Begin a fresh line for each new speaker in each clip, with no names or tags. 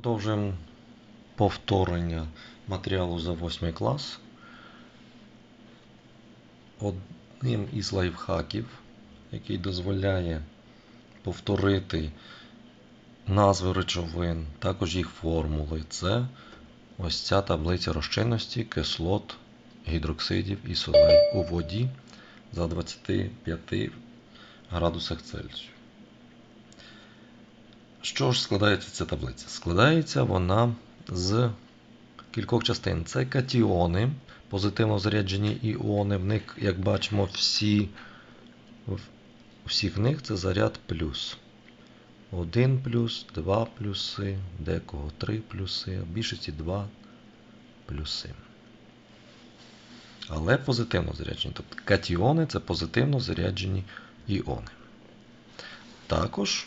Продовжуємо повторення матеріалу за 8 клас. Одним із лайфхаків, який дозволяє повторити назви речовин, також їх формули, це ось ця таблиця розчинності кислот, гідроксидів і солей у воді за 25 градусах Цельсію. Що ж складається ця таблиця? Складається вона з кількох частин. Це катіони, позитивно заряджені іони. В них, як бачимо, всі, всіх них це заряд плюс. Один плюс, два плюси, декого три плюси, в більшості два плюси. Але позитивно заряджені. Тобто катіони це позитивно заряджені іони. Також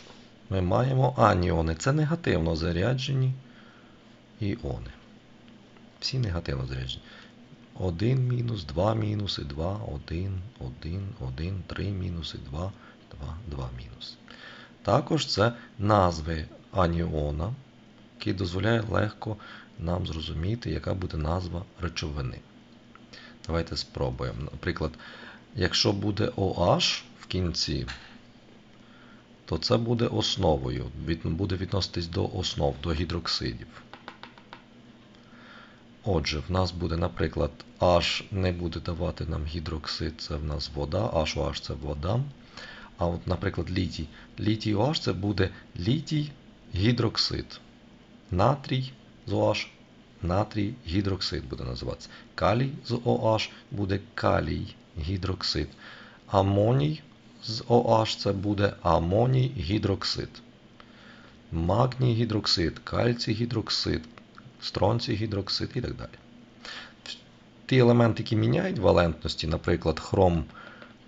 ми маємо аніони. Це негативно заряджені іони. Всі негативно заряджені. 1 мінус, 2 мінуси, 2, 1, 1, 1, 3 мінуси, 2, 2, 2 мінуси. Також це назви аніона, які дозволяє легко нам зрозуміти, яка буде назва речовини. Давайте спробуємо. Наприклад, якщо буде OH в кінці, то це буде основою, буде відноситись до основ, до гідроксидів. Отже, в нас буде, наприклад, H не буде давати нам гідроксид, це в нас вода, HOH це вода. А от, наприклад, літій. Літій OH це буде літій гідроксид. Натрій з OH, натрій гідроксид буде називатися. Калій з OH буде калій гідроксид. Амоній з OH це буде амоній гідроксид. Магній гідроксид, кальцій гідроксид, стронцій гідроксид і так далі. Ті елементи, які міняють валентності, наприклад, хром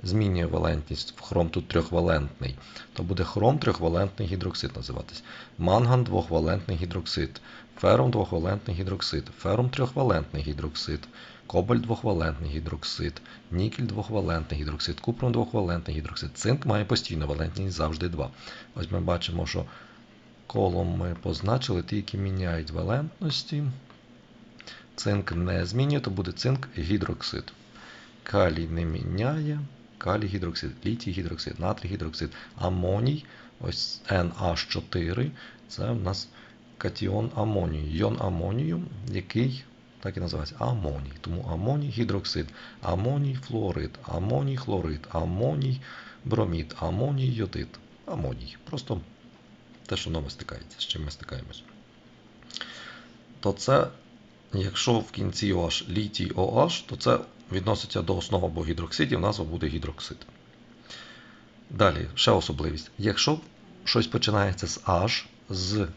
змінює валентність, хром тут трьохвалентний, то буде хром трьохвалентний гідроксид називатись. Манган двохвалентний гідроксид, фером двохвалентний гідроксид, фером трьохвалентний гідроксид, кобальт двохвалентний гідроксид, нікель двохвалентний гідроксид, купрон двохвалентний гідроксид. Цинк має постійну валентність завжди 2. Ось ми бачимо, що колом ми позначили ті, які міняють валентності. Цинк не змінює, то буде цинк гідроксид. Калій не міняє. Калій гідроксид, літій гідроксид, натрій гідроксид, амоній, ось NH4, це в нас катіон амонію. Йон амонію, який так і називається амоній. Тому амоній гідроксид, амоній флуорид, амоній хлорид, амоній бромід, амоній йодид. Амоній. Просто те, що воно стикається, з чим ми стикаємось. То це, якщо в кінці OH літій OH, то це відноситься до основ або гідроксидів, назва буде гідроксид. Далі, ще особливість. Якщо щось починається з H, з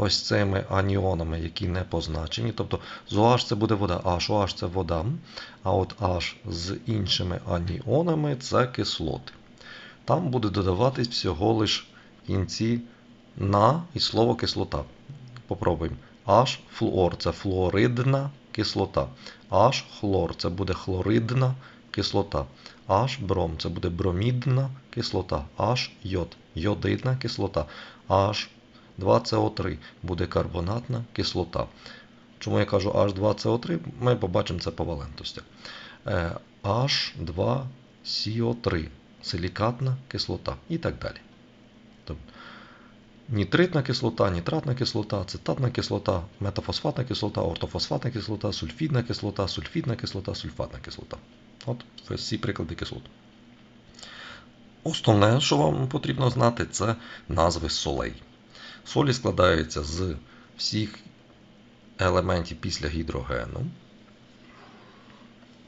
ось цими аніонами, які не позначені, тобто з OH це буде вода, HOH це вода, а от H з іншими аніонами це кислоти. Там буде додаватись всього лиш кінці на і слово кислота. Попробуємо. H флуор це флуоридна кислота. H хлор це буде хлоридна кислота. H бром це буде бромідна кислота. H йод йодидна кислота. H2CO3 буде карбонатна кислота. Чому я кажу H2CO3? Ми побачимо це по валентностях. H2CO3 силікатна кислота і так далі. Тобто, Нітритна кислота, нітратна кислота, ацетатна кислота, метафосфатна кислота, ортофосфатна кислота, сульфідна кислота, сульфідна кислота, сульфатна кислота. От всі приклади кислот. Основне, що вам потрібно знати, це назви солей. Солі складаються з всіх елементів після гідрогену,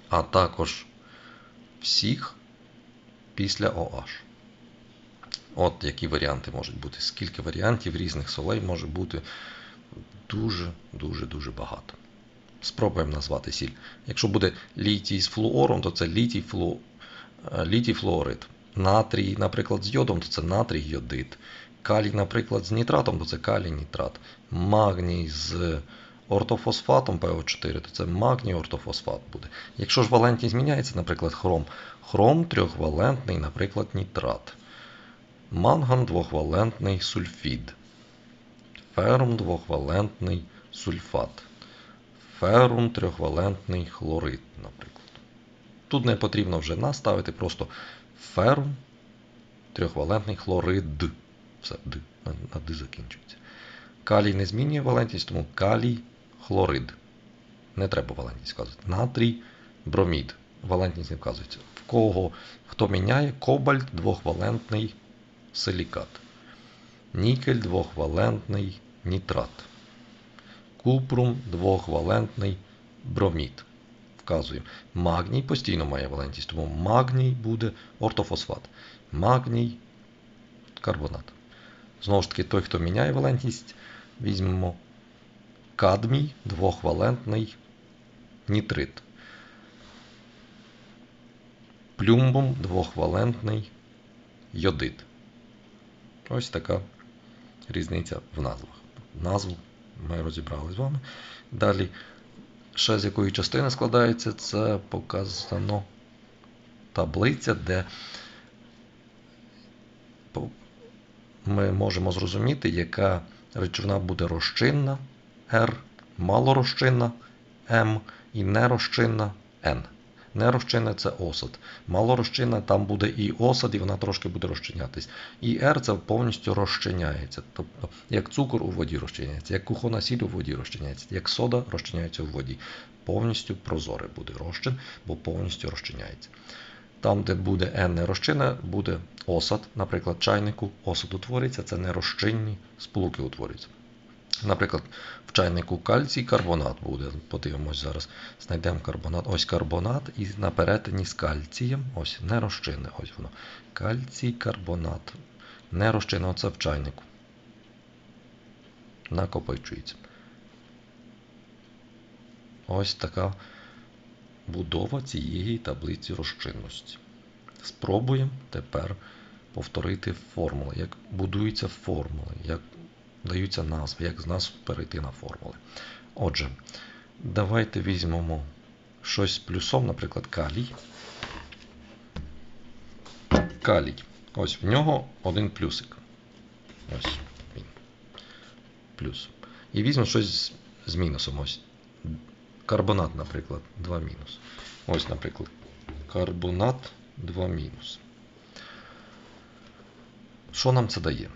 а також всіх після OH. От які варіанти можуть бути. Скільки варіантів різних солей може бути дуже-дуже-дуже багато. Спробуємо назвати сіль. Якщо буде літій з флуором, то це літій, флу... літій флуорид. Натрій, наприклад, з йодом, то це натрій йодид. Калій, наприклад, з нітратом, то це калій нітрат. Магній з ортофосфатом ПО4, то це магній ортофосфат буде. Якщо ж валентність зміняється, наприклад, хром. Хром трьохвалентний, наприклад, нітрат. Манган двохвалентний сульфід. Ферум двохвалентний сульфат. Ферум трьохвалентний хлорид, наприклад. Тут не потрібно вже наставити, просто ферум трьохвалентний хлорид. Все, д, на, на закінчується. Калій не змінює валентність, тому калій хлорид. Не треба валентність вказувати. Натрій бромід. Валентність не вказується. В кого хто міняє кобальт двохвалентний силікат. Нікель двохвалентний нітрат. Купрум двохвалентний бромід. Вказуємо. Магній постійно має валентність, тому магній буде ортофосфат. Магній карбонат. Знову ж таки, той, хто міняє валентність, візьмемо кадмій двохвалентний нітрит. Плюмбом двохвалентний йодид. Ось така різниця в назвах. Назву ми розібрали з вами. Далі, ще з якої частини складається, це показано таблиця, де ми можемо зрозуміти, яка речовина буде розчинна R, малорозчинна М і нерозчинна N. Нерозчинна це осад. Малорозчинна там буде і осад, і вона трошки буде розчинятись. І R це повністю розчиняється. Тобто, як цукор у воді розчиняється, як кухона сіль у воді розчиняється, як сода розчиняється у воді. Повністю прозоре буде розчин, бо повністю розчиняється. Там, де буде N нерозчинна, буде осад, наприклад, чайнику осад утворюється, це нерозчинні сполуки утворюються. Наприклад, в чайнику кальцій карбонат буде. Подивимось зараз. Знайдемо карбонат. Ось карбонат і на перетині з кальцієм. Ось нерозчинне. Ось воно. Кальцій карбонат. Нерозчинне, оце в чайнику. Накопичується. Ось така будова цієї таблиці розчинності. Спробуємо тепер повторити формули, як будуються формули, як даються назви, як з нас перейти на формули. Отже, давайте візьмемо щось з плюсом, наприклад, калій. Калій. Ось в нього один плюсик. Ось він. Плюс. І візьмемо щось з мінусом. Ось. Карбонат, наприклад, 2 мінус. Ось, наприклад, карбонат 2 мінус. Що нам це дає?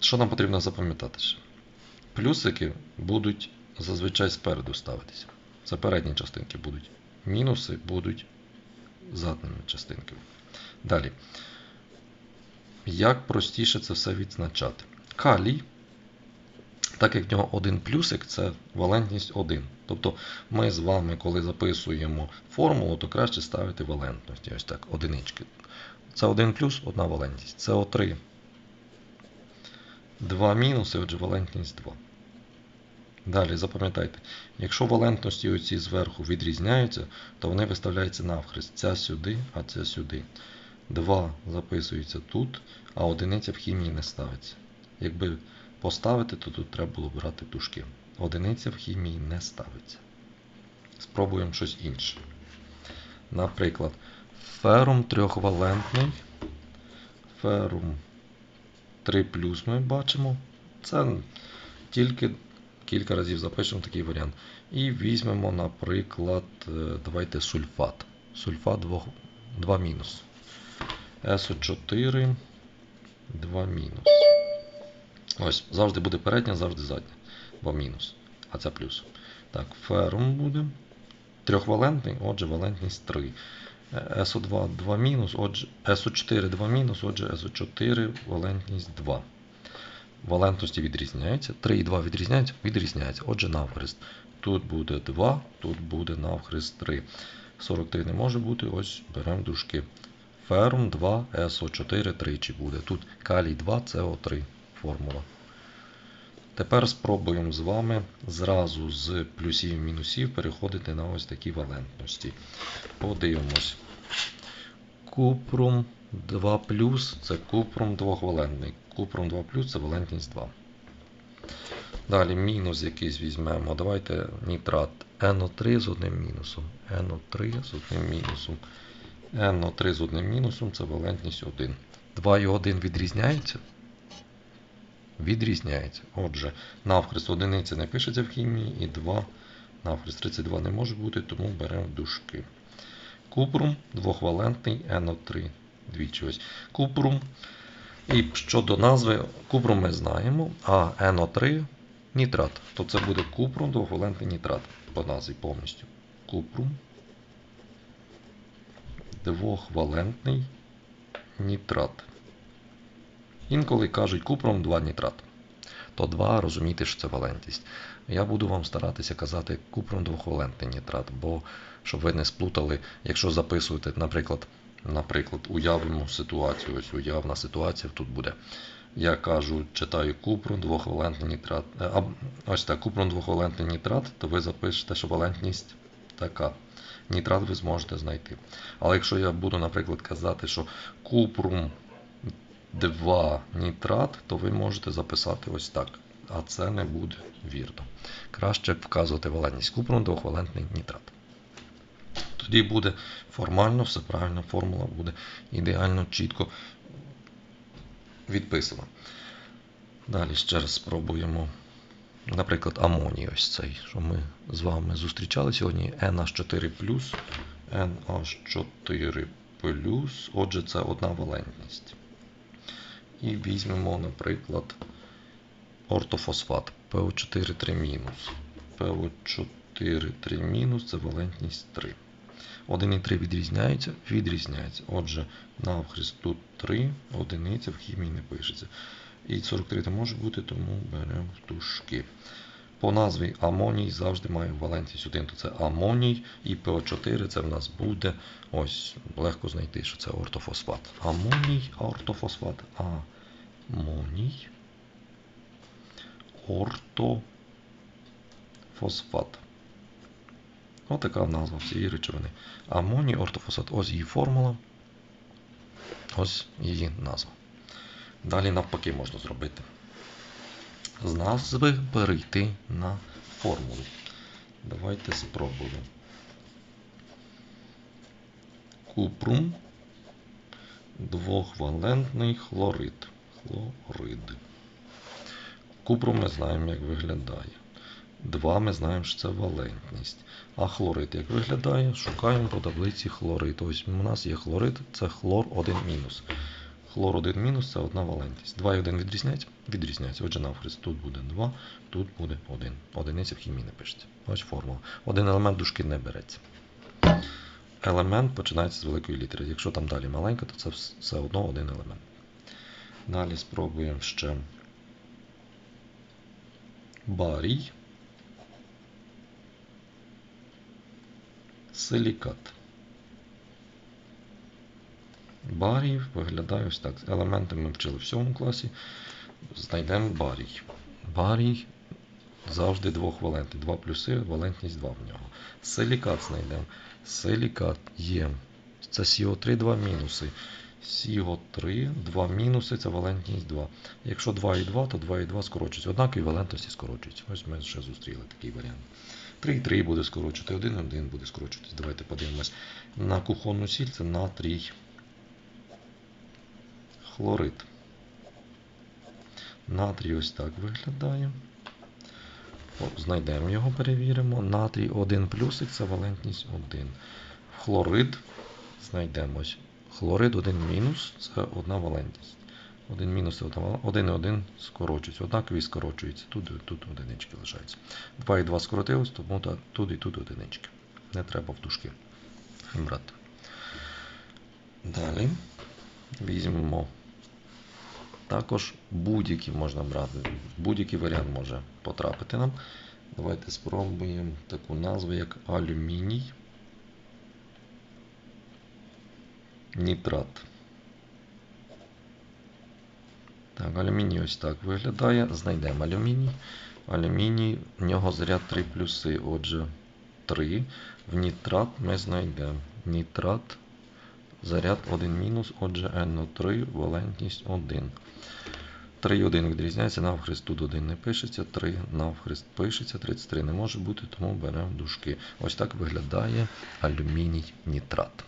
Що нам потрібно запам'ятати? ще? Плюсики будуть зазвичай спереду ставитися. Це передні частинки будуть. Мінуси будуть задніми частинками. Далі. Як простіше це все відзначати? Калій, так як в нього один плюсик, це валентність 1. Тобто ми з вами, коли записуємо формулу, то краще ставити валентності. Ось так, одинички. Це 1 плюс, одна валентність. СО3 2 мінуси, отже, валентність 2. Далі запам'ятайте, якщо валентності оці зверху відрізняються, то вони виставляються навхрест. Ця сюди, а ця сюди. 2 записується тут, а одиниця в хімії не ставиться. Якби поставити, то тут треба було брати дужки. Одиниця в хімії не ставиться. Спробуємо щось інше. Наприклад, ферум трьохвалентний. Ферум 3 плюс ми бачимо. Це тільки кілька разів запишемо такий варіант. І візьмемо, наприклад, е, давайте сульфат. Сульфат 2, 2 мінус. СО4 2 мінус. Ось, завжди буде передня, завжди задня. Бо мінус. А це плюс. Так, ферум буде. Трьохвалентний, отже, валентність 3. СО2 2 мінус, отже, СО4 2 мінус, отже, СО4 валентність 2. Валентності відрізняються. 3 і 2 відрізняються, відрізняються. Отже, навхрест. Тут буде 2, тут буде навхрест 3. 43 не може бути, ось беремо дужки. Ферум 2, СО4 тричі буде. Тут калій 2, СО3 формула. Тепер спробуємо з вами зразу з плюсів і мінусів переходити на ось такі валентності. Подивимось. Купрум 2 це купрум двохвалентний. Купрум 2 це валентність 2. Далі мінус якийсь візьмемо. Давайте нітрат NO3 з одним мінусом. NO3 з одним мінусом. NO3 з одним мінусом це валентність 1. 2 і 1 відрізняються? Відрізняється. Отже, навхрест одиниця не пишеться в хімії і 2 навхрест 32 не може бути, тому беремо дужки. Купрум двохвалентний НО3. Двічі ось. Купрум. І щодо назви, купрум ми знаємо, а НО3 нітрат. То це буде купрум двохвалентний нітрат по назві повністю. Купрум двохвалентний нітрат. Інколи кажуть купром 2 нітрат. То 2 розумієте, що це валентність. Я буду вам старатися казати купром двохвалентний нітрат, бо щоб ви не сплутали, якщо записуєте, наприклад, наприклад, уявимо ситуацію, ось уявна ситуація тут буде. Я кажу, читаю купром двохвалентний нітрат. е, А, ось так, купром двохвалентний нітрат, то ви запишете, що валентність така. Нітрат ви зможете знайти. Але якщо я буду, наприклад, казати, що купрум 2 нітрат, то ви можете записати ось так. А це не буде вірно. Краще вказувати валентність купрум двохвалентний нітрат. Тоді буде формально все правильно, формула буде ідеально чітко відписана. Далі ще раз спробуємо. Наприклад, амоній ось цей, що ми з вами зустрічали сьогодні. NH4 NH4 Отже, це одна валентність. І візьмемо, наприклад, ортофосфат PO4 3 PO4 3 це валентність 3. 1 і 3 відрізняються? Відрізняються. Отже, навхрест тут 3, одиниця в хімії не пишеться. І 43 не може бути, тому беремо в дужки. По назві амоній завжди має валентність 1, то це амоній, і ПО4 це в нас буде. Ось, легко знайти, що це ортофосфат. Амоній, ортофосфат. Амоній. Ортофосфат. Отака назва всієї речовини. Амоній, ортофосфат. Ось її формула. Ось її назва. Далі навпаки можна зробити. З назви перейти на формулу. Давайте спробуємо. Купрум двохвалентний хлорид. Хлорид. Купрум ми знаємо, як виглядає. 2 ми знаємо, що це валентність. А хлорид як виглядає? Шукаємо по таблиці хлорид. Ось у нас є хлорид, це хлор 1 мінус. Хлор 1 мінус це одна валентність. 2 і 1 відрізняється? Відрізняється. Отже, навхрест тут буде 2, тут буде 1. Одиниця в хімії не пишеться. Ось формула. Один елемент дужки не береться. Елемент починається з великої літери. Якщо там далі маленька, то це все одно один елемент. Далі спробуємо ще барій. Силікат. Барій виглядає ось так. Елементи ми вчили в 7 класі. Знайдемо барій. Барій завжди двохвалентний. 2 плюси, валентність 2 в нього. Силікат знайдемо. Силікат є. Це СО3 2 мінуси. СО3, 2 мінуси це валентність 2. Якщо 2 і 2, то 2 і 2 скорочуються. Однакові валентності скорочуються. Ось ми ще зустріли такий варіант. 3 і 3 буде скорочувати, 1 і 1 буде скорочуватись. Давайте подивимось на кухонну сіль, це натрій хлорид. Натрій ось так виглядає. Знайдемо його, перевіримо. Натрій 1 плюсик це валентність 1. Хлорид знайдемо ось. Хлорид 1 мінус це одна валентність. 1 мінус це одна валентність. 1 і 1 скорочується. Однакові скорочується. Тут тут одинички лишаються. 2 і 2 скоротилось, тому тут і тут одинички. Не треба в дужки брати. Далі візьмемо. Також будь-який можна брати, будь-який варіант може потрапити нам. Давайте спробуємо таку назву, як алюміній. Нітрат. Так, алюміній ось так виглядає. Знайдемо алюміній. Алюміній, в нього заряд 3 плюси, отже, 3. В нітрат ми знайдемо. Нітрат, заряд 1 мінус, отже, НО3, валентність 1. 3 і 1 відрізняється, навхрест тут 1 не пишеться, 3 навхрест пишеться, 33 не може бути, тому беремо дужки. Ось так виглядає алюміній нітрат.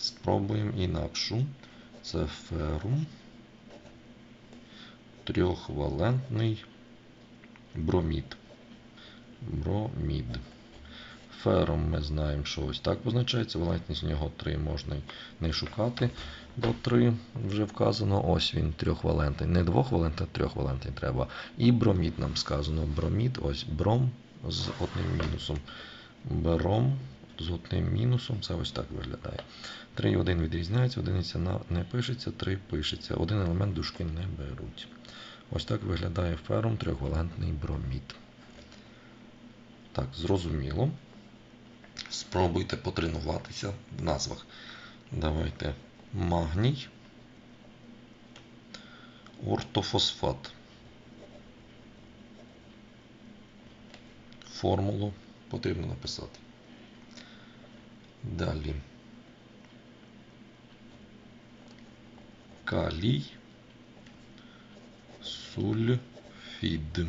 Спробуємо інакшу. Це ферум трьохвалентний бромід. Бромід. Фером ми знаємо, що ось так позначається. Валентність у нього 3 можна не шукати, бо 3 вже вказано. Ось він трьохвалентний. Не двохвалентний, а трьохвалентний треба. І бромід нам сказано. Бромід, ось бром з одним мінусом. Бром з одним мінусом. Це ось так виглядає. 3 і 1 відрізняється, одиниця не пишеться, 3 пишеться. Один елемент дужки не беруть. Ось так виглядає фером трьохвалентний бромід. Так, зрозуміло. Спробуйте потренуватися в назвах. Давайте магній, ортофосфат. Формулу потрібно написати. Далі. Калій, сульфід.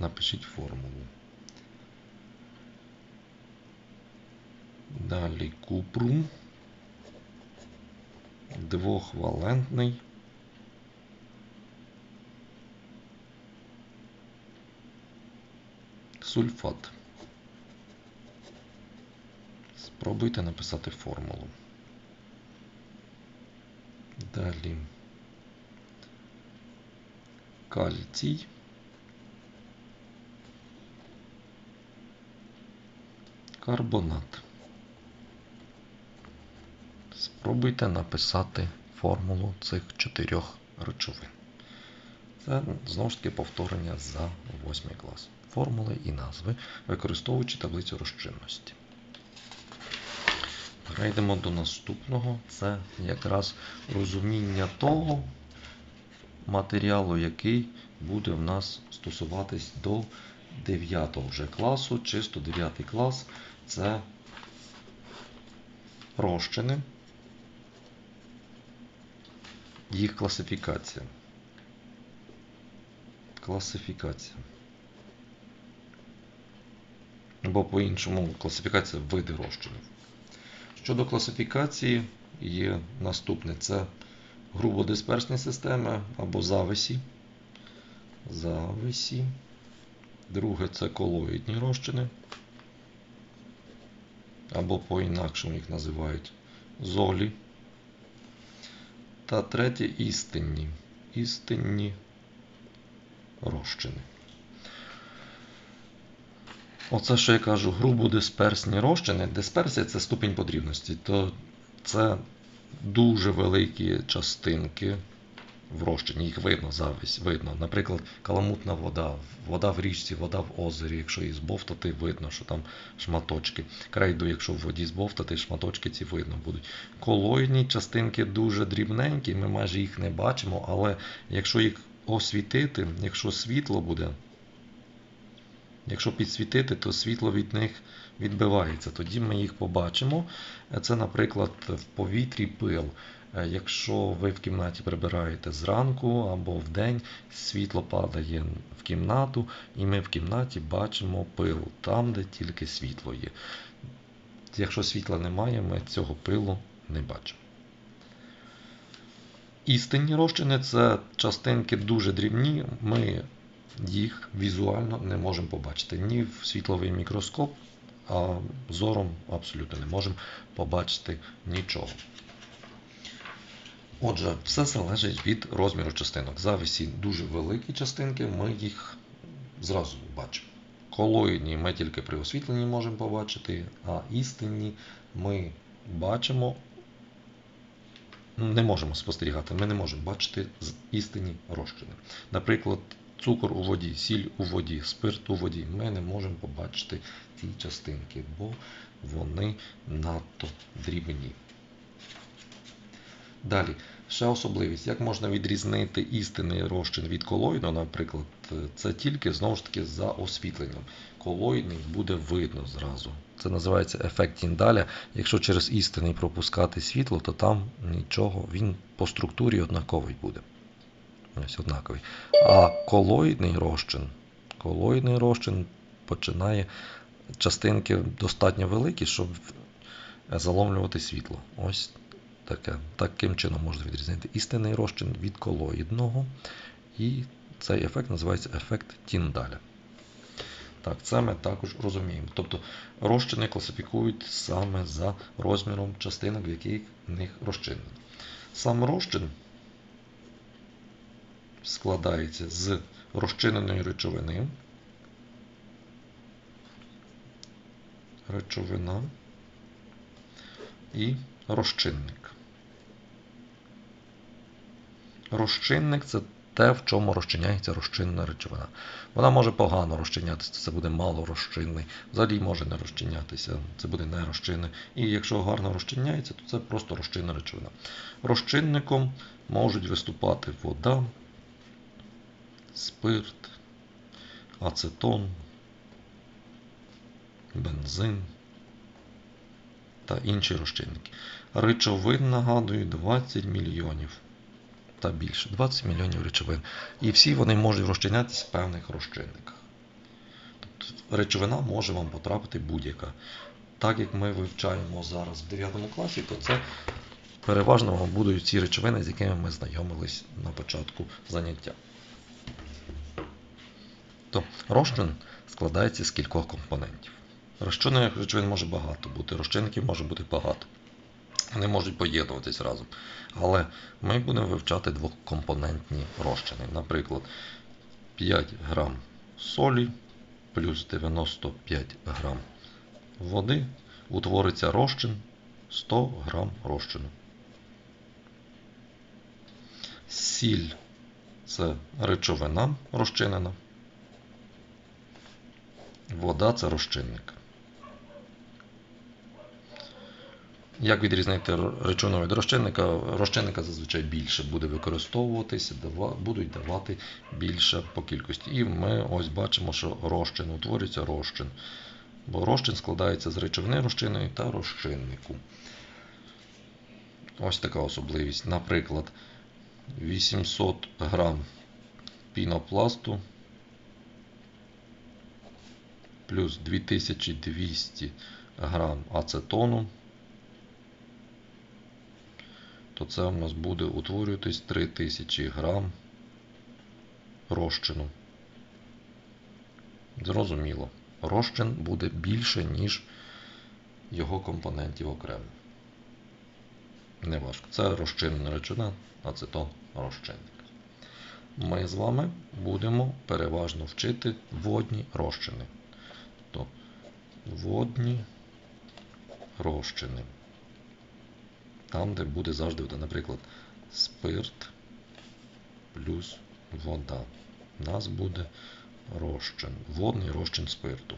Напишіть формулу. Далі купрум. Двохвалентний. Сульфат. Спробуйте написати формулу. Далі. Кальцій. Карбонат. Спробуйте написати формулу цих чотирьох речовин. Це знову ж таки повторення за 8 клас. Формули і назви, використовуючи таблицю розчинності. Перейдемо до наступного. Це якраз розуміння того матеріалу, який буде в нас стосуватись до 9 вже класу, чисто 9 клас це розчини, їх класифікація. Класифікація. Або по-іншому класифікація види розчинів. Щодо класифікації є наступне це грубодисперсні системи або зависі. Зависі. Друге це колоїдні розчини. Або по-інакшому їх називають золі. Та третє істинні. Істинні розчини. Оце, що я кажу, грубодисперсні розчини. Дисперсія це ступінь потрібності. То це дуже великі частинки в розчині. Їх видно завись, видно. Наприклад, каламутна вода, вода в річці, вода в озері. Якщо її збовтати, видно, що там шматочки. Крейду, якщо в воді збовтати, шматочки ці видно будуть. Колоїдні частинки дуже дрібненькі, ми майже їх не бачимо, але якщо їх освітити, якщо світло буде, Якщо підсвітити, то світло від них відбивається. Тоді ми їх побачимо. Це, наприклад, в повітрі пил. Е, Якщо ви в кімнаті прибираєте зранку або в день, світло падає в кімнату, і ми в кімнаті бачимо пил там, де тільки світло є. Якщо світла немає, ми цього пилу не бачимо. Істинні розчини це частинки дуже дрібні. Ми їх візуально не можемо побачити ні в світловий мікроскоп, а зором абсолютно не можемо побачити нічого. Отже, все залежить від розміру частинок. Зависі дуже великі частинки, ми їх зразу бачимо. Колоїдні ми тільки при освітленні можемо побачити, а істинні ми бачимо, не можемо спостерігати, ми не можемо бачити істинні розчини. Наприклад, цукор у воді, сіль у воді, спирт у воді. Ми не можемо побачити ці частинки, бо вони надто дрібні. Далі, ще особливість, як можна відрізнити істинний розчин від колоїдного, наприклад, це тільки знову ж таки за освітленням. Колоїдний буде видно зразу. Це називається ефект Тіндаля. Якщо через істинний пропускати світло, то там нічого, він по структурі однаковий буде. Ось однаковий. А колоїдний розчин, колоїдний розчин починає частинки достатньо великі, щоб заломлювати світло. Ось таке. Таким чином можна відрізнити істинний розчин від колоїдного. І цей ефект називається ефект Тіндаля. Так, це ми також розуміємо. Тобто розчини класифікують саме за розміром частинок, в яких в них розчинені. Сам розчин складається з розчиненої речовини. Речовина і розчинник. Розчинник це те, в чому розчиняється розчинна речовина. Вона може погано розчинятися, це буде мало розчинний, взагалі може не розчинятися, це буде не розчинний. І якщо гарно розчиняється, то це просто розчинна речовина. Розчинником можуть виступати вода, спирт, ацетон, бензин та інші розчинники. Речовин, нагадую, 20 мільйонів та більше. 20 мільйонів речовин. І всі вони можуть розчинятися в певних розчинниках. Тобто речовина може вам потрапити будь-яка. Так як ми вивчаємо зараз в 9 класі, то це переважно вам будуть ці речовини, з якими ми знайомились на початку заняття. То розчин складається з кількох компонентів. Розчинних речовин може багато бути, розчинників може бути багато. Вони можуть поєднуватись разом. Але ми будемо вивчати двокомпонентні розчини. Наприклад, 5 грам солі плюс 95 грам води утвориться розчин 100 грам розчину. Сіль це речовина розчинена. Вода це розчинник. Як відрізнити речовину від розчинника? Розчинника зазвичай більше буде використовуватися, будуть давати більше по кількості. І ми ось бачимо, що розчин утворюється розчин. Бо розчин складається з речовини розчинної та розчиннику. Ось така особливість. Наприклад, 800 грам пінопласту плюс 2200 грам ацетону то це у нас буде утворюватись 3000 грам розчину. Зрозуміло, розчин буде більше, ніж його компонентів окремо. Неважко. Це розчинна речовина, ацетон розчинник. Ми з вами будемо переважно вчити водні розчини. Водні розчини там, де буде завжди, наприклад, спирт плюс вода. У нас буде розчин, водний розчин спирту.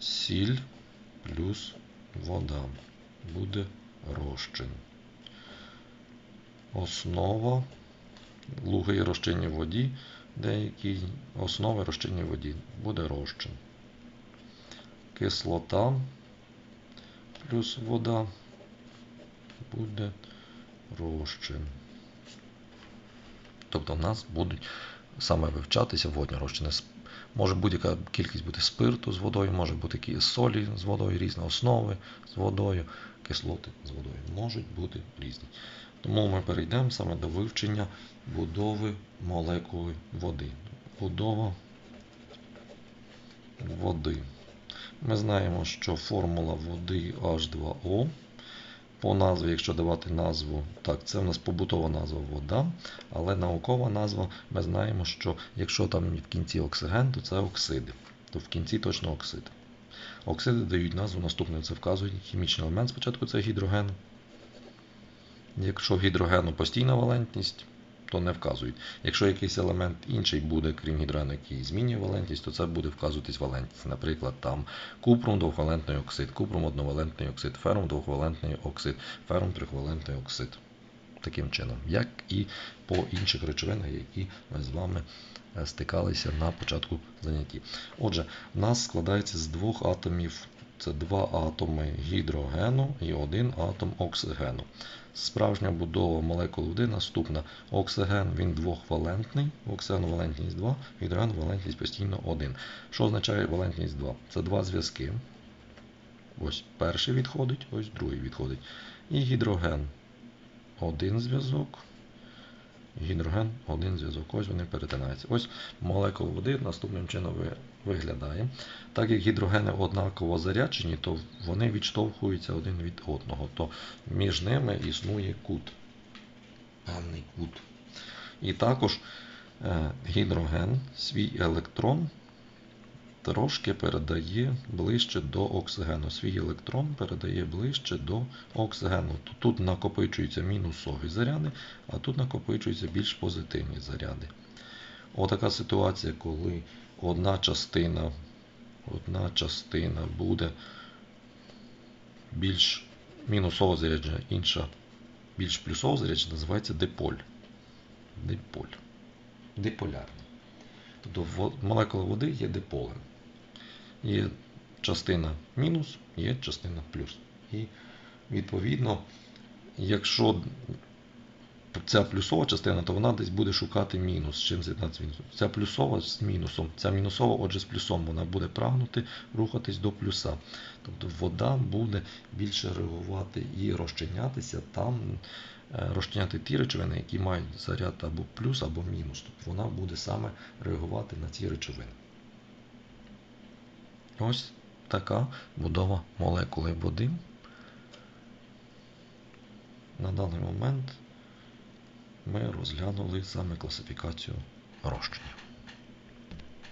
Сіль плюс вода. Буде розчин. Основа луги розчинні в воді, деякі основи розчинні воді. Буде розчин. Кислота плюс вода буде розчин. Тобто в нас будуть саме вивчатися водні розчини. Може будь-яка кількість бути спирту з водою, може бути солі з водою, різні основи з водою, кислоти з водою. Можуть бути різні. Тому ми перейдемо саме до вивчення будови молекули води. Будова води. Ми знаємо, що формула води H2O по назві, якщо давати назву, так, це в нас побутова назва вода, але наукова назва, ми знаємо, що якщо там в кінці оксиген, то це оксиди. То в кінці точно оксид. Оксиди дають назву наступною, це вказують хімічний елемент. Спочатку це гідроген. Якщо гідрогену постійна валентність, то не вказують. Якщо якийсь елемент інший буде, крім гідрогену, який змінює валентність, то це буде вказуватись валентність. Наприклад, там купрум двохвалентний оксид, купрум одновалентний оксид, ферум двохвалентний оксид, ферум трьохвалентний оксид. Таким чином, як і по інших речовинах, які ми з вами е, стикалися на початку заняття. Отже, в нас складається з двох атомів. Це два атоми гідрогену і один атом оксигену. Справжня будова молекул води наступна. Оксиген він двохвалентний, оксиген валентність 2, гідроген валентність постійно 1. Що означає валентність 2? Це два зв'язки. Ось перший відходить, ось другий відходить. І гідроген один зв'язок, гідроген, один зв'язок. Ось вони перетинаються. Ось молекула води наступним чином виглядає. Так як гідрогени однаково заряджені, то вони відштовхуються один від одного. То між ними існує кут. Певний кут. І також е, гідроген свій електрон трошки передає ближче до оксигену. Свій електрон передає ближче до оксигену. Тут накопичуються мінусові заряди, а тут накопичуються більш позитивні заряди. Отака ситуація, коли одна частина, одна частина буде більш мінусово заряджена, інша більш плюсово заряджена, називається диполь. Диполь. Диполярний. Тобто молекула води є диполем. Є частина мінус, є частина плюс. І відповідно, якщо ця плюсова частина, то вона десь буде шукати мінус. З чим з'єднатися мінус. Ця плюсова з мінусом. Ця мінусова, отже, з плюсом, вона буде прагнути рухатись до плюса. Тобто вода буде більше реагувати і розчинятися там, е, розчиняти ті речовини, які мають заряд або плюс, або мінус. Тобто вона буде саме реагувати на ці речовини. Ось така будова молекули води. На даний момент ми розглянули саме класифікацію розчинів.